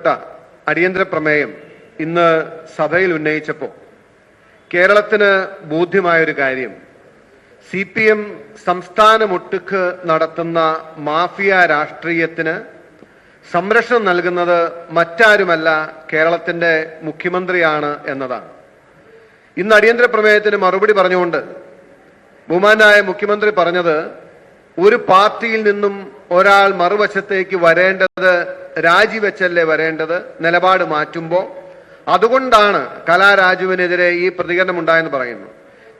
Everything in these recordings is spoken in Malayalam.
അടിയന്തര പ്രമേയം ഇന്ന് സഭയിൽ ഉന്നയിച്ചപ്പോൾ കേരളത്തിന് ബോധ്യമായൊരു കാര്യം. സി പി എം സംസ്ഥാനമൊട്ടുക്ക് നടത്തുന്ന മാഫിയ രാഷ്ട്രീയത്തിന് സംരക്ഷണം നൽകുന്നത് മറ്റാരുമല്ല കേരളത്തിന്റെ മുഖ്യമന്ത്രിയാണ് എന്നതാണ്. ഇന്ന് അടിയന്തര പ്രമേയത്തിന് മറുപടി പറഞ്ഞുകൊണ്ട് ബഹുമാനായ മുഖ്യമന്ത്രി പറഞ്ഞത് ഒരു പാർട്ടിയിൽ നിന്നും ഒരാൾ മറുവശത്തേക്ക് വരേണ്ടത് രാജിവെച്ചല്ലേ വരേണ്ടത്? നിലപാട് മാറ്റുമ്പോൾ അതുകൊണ്ടാണ് കലാരാജുവിനെതിരെ ഈ പ്രതികരണം ഉണ്ടായെന്ന് പറയുന്നു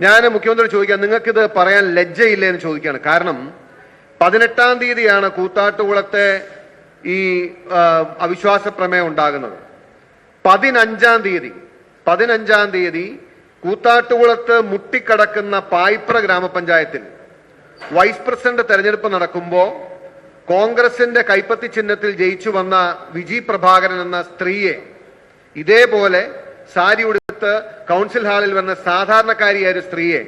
ഞാൻ മുഖ്യമന്ത്രി ചോദിക്കാം നിങ്ങൾക്കിത് പറയാൻ ലജ്ജയില്ലേ എന്ന് ചോദിക്കുകയാണ്. കാരണം പതിനെട്ടാം തീയതിയാണ് കൂത്താട്ടുകുളത്തെ ഈ അവിശ്വാസ പ്രമേയം ഉണ്ടാകുന്നത്. പതിനഞ്ചാം തീയതി പതിനഞ്ചാം തീയതി കൂത്താട്ടുകുളത്ത് മുട്ടിക്കടക്കുന്ന പായിപ്ര ഗ്രാമപഞ്ചായത്തിൽ വൈസ് പ്രസിഡന്റ് തെരഞ്ഞെടുപ്പ് നടക്കുമ്പോൾ കോൺഗ്രസിന്റെ കൈപ്പത്തി ചിഹ്നത്തിൽ ജയിച്ചു വന്ന വിജി പ്രഭാകരൻ എന്ന സ്ത്രീയെ ഇതേപോലെ സാരി ഉടുത്ത് കൗൺസിൽ ഹാളിൽ വന്ന സാധാരണക്കാരിയായ ഒരു സ്ത്രീയെ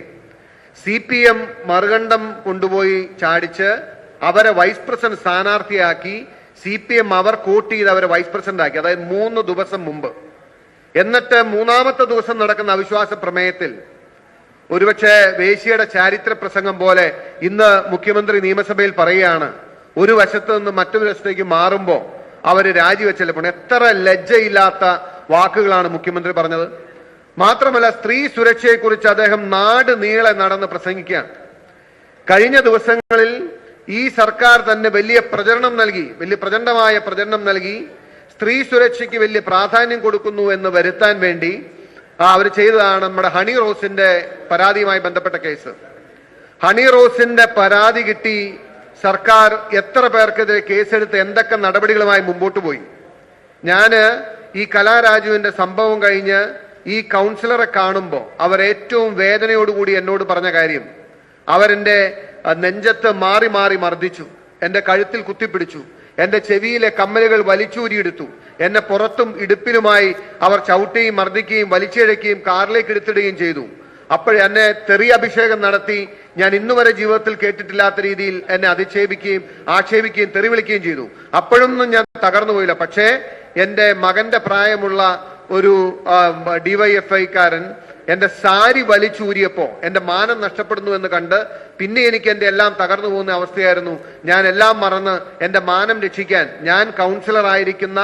സി പി എം മറുകണ്ഠം കൊണ്ടുപോയി ചാടിച്ച് അവരെ വൈസ് പ്രസിഡന്റ് സ്ഥാനാർത്ഥിയാക്കി സി പി എം അവർ കോട്ട് ചെയ്ത് അവരെ വൈസ് പ്രസിഡന്റ് ആക്കി അതായത് മൂന്ന് ദിവസം മുമ്പ്. എന്നിട്ട് മൂന്നാമത്തെ ദിവസം നടക്കുന്ന അവിശ്വാസ പ്രമേയത്തിൽ ഒരുപക്ഷെ വേശിയുടെ ചാരിത്ര പ്രസംഗം പോലെ ഇന്ന് മുഖ്യമന്ത്രി നിയമസഭയിൽ പറയുകയാണ് ഒരു വശത്ത് നിന്ന് മറ്റൊരു വശത്തേക്ക് മാറുമ്പോൾ അവർ രാജിവെച്ചല്ലേ പോണേ? എത്ര ലജ്ജയില്ലാത്ത വാക്കുകളാണ് മുഖ്യമന്ത്രി പറഞ്ഞത്. മാത്രമല്ല സ്ത്രീ സുരക്ഷയെക്കുറിച്ച് അദ്ദേഹം നാട് നീളെ നടന്ന് പ്രസംഗിക്കുകയാണ്. കഴിഞ്ഞ ദിവസങ്ങളിൽ ഈ സർക്കാർ തന്നെ വലിയ പ്രചരണം നൽകി വലിയ പ്രചണ്ഡമായ പ്രചരണം നൽകി സ്ത്രീ സുരക്ഷയ്ക്ക് വലിയ പ്രാധാന്യം കൊടുക്കുന്നു എന്ന് വരുത്താൻ വേണ്ടി അവർ ചെയ്തതാണ് നമ്മുടെ ഹണി റോസിന്റെ പരാതിയുമായി ബന്ധപ്പെട്ട കേസ്. ഹണി റോസിന്റെ പരാതി കിട്ടി സർക്കാർ എത്ര പേർക്കെതിരെ കേസെടുത്ത് എന്തൊക്കെ നടപടികളുമായി മുമ്പോട്ട് പോയി? ഞാൻ ഈ കലാരാജുവിന്റെ സംഭവം കഴിഞ്ഞ് ഈ കൗൺസിലറെ കാണുമ്പോൾ അവർ ഏറ്റവും വേദനയോടുകൂടി എന്നോട് പറഞ്ഞ കാര്യം അവരെന്റെ അഹ്, നെഞ്ചത്ത് മാറി മാറി മർദ്ദിച്ചു എന്റെ കഴുത്തിൽ കുത്തിപ്പിടിച്ചു എന്റെ ചെവിയിലെ കമ്മലുകൾ വലിച്ചൂരിയെടുത്തു എന്നെ പുറത്തും ഇടുപ്പിലുമായി അവർ ചവിട്ടുകയും മർദ്ദിക്കുകയും വലിച്ചിഴക്കുകയും കാറിലേക്ക് എടുത്തിടുകയും ചെയ്തു. അപ്പോൾ എന്നെ തെറിയ അഭിഷേകം നടത്തി ഞാൻ ഇന്നുവരെ ജീവിതത്തിൽ കേട്ടിട്ടില്ലാത്ത രീതിയിൽ എന്നെ അധിക്ഷേപിക്കുകയും ആക്ഷേപിക്കുകയും തെറി വിളിക്കുകയും ചെയ്തു. അപ്പോഴൊന്നും ഞാൻ തകർന്നു പോയില്ല. പക്ഷേ എന്റെ മകന്റെ പ്രായമുള്ള ഒരു ഡിവൈഎഫ്ഐക്കാരൻ എന്റെ സാരി വലിച്ചൂരിയപ്പോ എന്റെ മാനം നഷ്ടപ്പെടുന്നു എന്ന് കണ്ട് പിന്നെ എനിക്ക് എന്റെ എല്ലാം തകർന്നു പോകുന്ന അവസ്ഥയായിരുന്നു. ഞാൻ എല്ലാം മറന്ന് എന്റെ മാനം രക്ഷിക്കാൻ ഞാൻ കൗൺസിലർ ആയിരിക്കുന്ന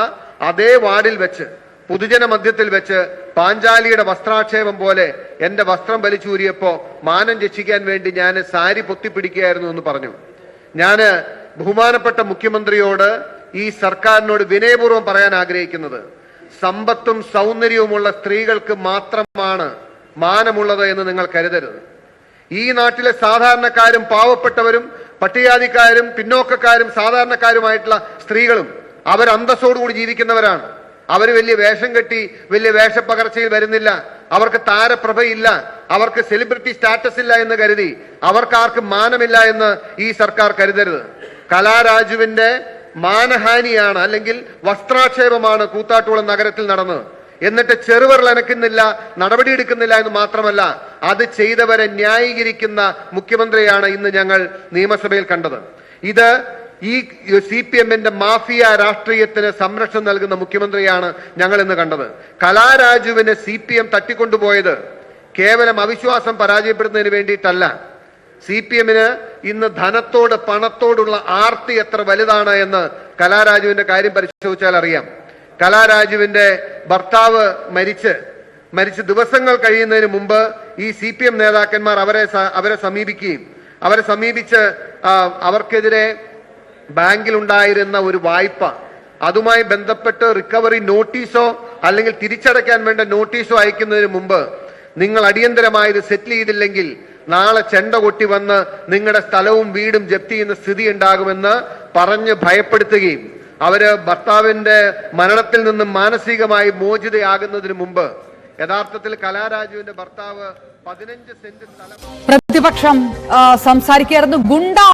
അതേ വാർഡിൽ വെച്ച് പൊതുജന മധ്യത്തിൽ വെച്ച് പാഞ്ചാലിയുടെ വസ്ത്രാക്ഷേപം പോലെ എന്റെ വസ്ത്രം വലിച്ചൂരിയപ്പോ മാനം രക്ഷിക്കാൻ വേണ്ടി ഞാൻ സാരി പൊത്തിപ്പിടിക്കുകയായിരുന്നു എന്ന് പറഞ്ഞു. ഞാൻ ബഹുമാനപ്പെട്ട മുഖ്യമന്ത്രിയോട് ഈ സർക്കാരിനോട് വിനയപൂർവം പറയാൻ ആഗ്രഹിക്കുന്നത്. സമ്പത്തും സൗന്ദര്യവുമുള്ള സ്ത്രീകൾക്ക് മാത്രമാണ് മാനമുള്ളത് എന്ന് നിങ്ങൾ കരുതരുത്. ഈ നാട്ടിലെ സാധാരണക്കാരും പാവപ്പെട്ടവരും പട്ടികജാതിക്കാരും പിന്നോക്കക്കാരും സാധാരണക്കാരുമായിട്ടുള്ള സ്ത്രീകളും അവർ ജീവിക്കുന്നവരാണ്. അവർ വലിയ വേഷം കെട്ടി വലിയ വേഷപ്പകർച്ചയിൽ വരുന്നില്ല. അവർക്ക് താരപ്രഭയില്ല. അവർക്ക് സെലിബ്രിറ്റി സ്റ്റാറ്റസ് ഇല്ല എന്ന് കരുതി. അവർക്കാർക്ക് മാനമില്ല എന്ന് ഈ സർക്കാർ കരുതരുത്. കലാരാജുവിന്റെ മാനഹാനിയാണ് അല്ലെങ്കിൽ വസ്ത്രാക്ഷേപമാണ് കൂത്താട്ടുകുളം നഗരത്തിൽ നടന്നത്. എന്നിട്ട് ചെറുവിരൽ അനക്കുന്നില്ല നടപടിയെടുക്കുന്നില്ല എന്ന് മാത്രമല്ല അത് ചെയ്തവരെ ന്യായീകരിക്കുന്ന മുഖ്യമന്ത്രിയാണ് ഇന്ന് ഞങ്ങൾ നിയമസഭയിൽ കണ്ടത്. ഇത് ഈ സി പി എമ്മിന്റെ മാഫിയ രാഷ്ട്രീയത്തിന് സംരക്ഷണം നൽകുന്ന മുഖ്യമന്ത്രിയാണ് ഞങ്ങൾ ഇന്ന് കണ്ടത്. കലാരാജുവിനെ സി പി എം തട്ടിക്കൊണ്ടുപോയത് കേവലം അവിശ്വാസം പരാജയപ്പെടുന്നതിന് വേണ്ടിയിട്ടല്ല. സി പി എമ്മിന് ഇന്ന് ധനത്തോട് പണത്തോടുള്ള ആർത്തി എത്ര വലുതാണ് എന്ന് കലാരാജുവിന്റെ കാര്യം പരിശോധിച്ചാൽ അറിയാം. കലാരാജുവിന്റെ ഭർത്താവ് മരിച്ച് മരിച്ച് ദിവസങ്ങൾ കഴിയുന്നതിന് മുമ്പ് ഈ സി പി എം നേതാക്കന്മാർ അവരെ അവരെ സമീപിക്കുകയും അവരെ സമീപിച്ച് അവർക്കെതിരെ ബാങ്കിലുണ്ടായിരുന്ന ഒരു വായ്പ അതുമായി ബന്ധപ്പെട്ട് റിക്കവറി നോട്ടീസോ അല്ലെങ്കിൽ തിരിച്ചടയ്ക്കാൻ വേണ്ട നോട്ടീസോ അയക്കുന്നതിന് മുമ്പ് നിങ്ങൾ അടിയന്തരമായി ഇത് സെറ്റിൽ ചെയ്തില്ലെങ്കിൽ നാളെ ചെണ്ട കൊട്ടി വന്ന് നിങ്ങളുടെ സ്ഥലവും വീടും ജപ്തി ചെയ്യുന്ന സ്ഥിതി ഉണ്ടാകുമെന്ന് പറഞ്ഞ് ഭയപ്പെടുത്തുകയും അവർ ഭർത്താവിന്റെ മരണത്തിൽ നിന്നും മാനസികമായി മോചിതയാകുന്നതിന് മുമ്പ് യഥാർത്ഥത്തിൽ കലാരാജുവിന്റെ ഭർത്താവ് പതിനഞ്ച് സെന്റ് സ്ഥലം പ്രതിപക്ഷം സംസാരിക്കുകയായിരുന്നു. ഗുണ്ട